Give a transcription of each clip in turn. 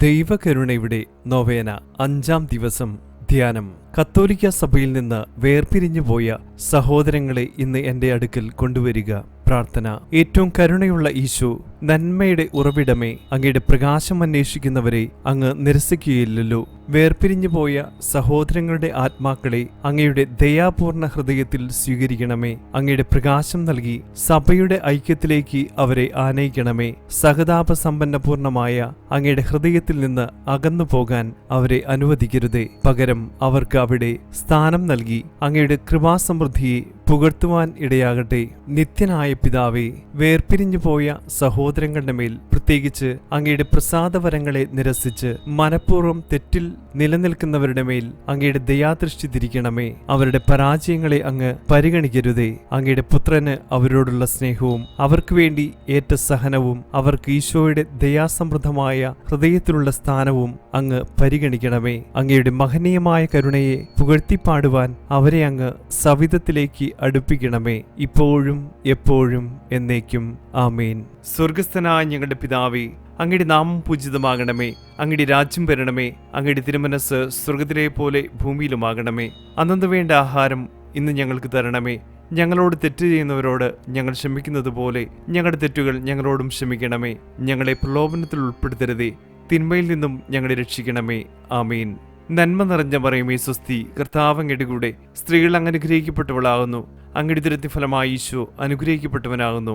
ദൈവകരുണയുടെ നൊവേന അഞ്ചാം ദിവസം ധ്യാനം. കത്തോലിക്ക സഭയിൽ നിന്ന് വേർപിരിഞ്ഞു പോയ സഹോദരങ്ങളെ ഇന്ന് എന്റെ അടുക്കൽ കൊണ്ടുവരിക. പ്രാർത്ഥന. ഏറ്റവും കരുണയുള്ള ഈശോ നന്മയുടെ ഉറവിടമേ അങ്ങയുടെ പ്രകാശം അന്വേഷിക്കുന്നവരെ അങ്ങ് നിരസിക്കുകയില്ലല്ലോ. വേർപിരിഞ്ഞു പോയ സഹോദരങ്ങളുടെ ആത്മാക്കളെ അങ്ങയുടെ ദയാപൂർണ ഹൃദയത്തിൽ സ്വീകരിക്കണമേ. അങ്ങയുടെ പ്രകാശം നൽകി സഭയുടെ ഐക്യത്തിലേക്ക് അവരെ ആനയിക്കണമേ. സഹതാപ സമ്പന്നപൂർണമായ അങ്ങയുടെ ഹൃദയത്തിൽ നിന്ന് അകന്നു പോകാൻ അവരെ അനുവദിക്കരുതേ. പകരം അവർക്ക് അവിടെ സ്ഥാനം നൽകി അങ്ങയുടെ കൃപാസമൃദ്ധിയെ പുകഴ്ത്തുവാൻ ഇടയാകട്ടെ. നിത്യനായ പിതാവേ വേർപിരിഞ്ഞു പോയ സഹോദരങ്ങളുടെ മേൽ പ്രത്യേകിച്ച് അങ്ങയുടെ പ്രസാദവരങ്ങളെ നിരസിച്ച് മനഃപൂർവം തെറ്റിൽ നിലനിൽക്കുന്നവരുടെ മേൽ അങ്ങയുടെ ദയാദൃഷ്ടി തിരിക്കണമേ അവരുടെ പരാജയങ്ങളെ അങ്ങ് പരിഗണിക്കരുതേ. അങ്ങയുടെ പുത്രന് അവരോടുള്ള സ്നേഹവും അവർക്ക് വേണ്ടി ഏറ്റ സഹനവും അവർക്ക് ഈശോയുടെ ദയാസമൃദ്ധമായ ഹൃദയത്തിലുള്ള സ്ഥാനവും അങ്ങ് പരിഗണിക്കണമേ. അങ്ങയുടെ മഹനീയമായ കരുണയെ പുകഴ്ത്തിപ്പാടുവാൻ അവരെ അങ്ങ് സവിധത്തിലേക്ക് അടുപ്പിക്കണമേ. ഇപ്പോഴും എപ്പോഴും എന്നേക്കും. ആമേൻ. സ്വർഗസ്ഥനായ ഞങ്ങളുടെ പിതാവേ അങ്ങയുടെ നാമം പൂജിതമാകണമേ. അങ്ങയുടെ രാജ്യം വരണമേ. അങ്ങയുടെ തിരുമനസ് സ്വർഗത്തിലെ പോലെ ഭൂമിയിലുമാകണമേ. അന്നു വേണ്ട ആഹാരം ഇന്ന് ഞങ്ങൾക്ക് തരണമേ. ഞങ്ങളോട് തെറ്റ് ചെയ്യുന്നവരോട് ഞങ്ങൾ ക്ഷമിക്കുന്നത് പോലെ ഞങ്ങളുടെ തെറ്റുകൾ ഞങ്ങളോടും ക്ഷമിക്കണമേ. ഞങ്ങളെ പ്രലോഭനത്തിൽ ഉൾപ്പെടുത്തരുതേ. തിന്മയിൽ നിന്നും ഞങ്ങളെ രക്ഷിക്കണമേ. ആമീൻ. നന്മ നിറഞ്ഞ മറിയമേ സ്വസ്തി കർത്താവ് അങ്ങയുടെ കൂടെ സ്ത്രീകൾ അനുഗ്രഹിക്കപ്പെട്ടവളാകുന്നു അങ്ങയുടെ ദുരത്തി ഫലമായി ഈശോ അനുഗ്രഹിക്കപ്പെട്ടവനാകുന്നു.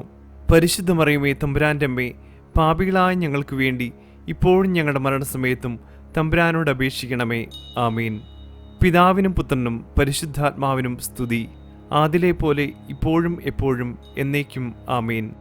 പരിശുദ്ധ മറിയുമേ തമ്പുരാന്റെ അമ്മേ പാപികളായ ഞങ്ങൾക്ക് വേണ്ടി ഇപ്പോഴും ഞങ്ങളുടെ മരണസമയത്തും തമ്പുരാനോട് അപേക്ഷിക്കണമേ. ആമീൻ. പിതാവിനും പുത്രനും പരിശുദ്ധാത്മാവിനും സ്തുതി. ആദിലെ പോലെ ഇപ്പോഴും എപ്പോഴും എന്നേക്കും ആമീൻ.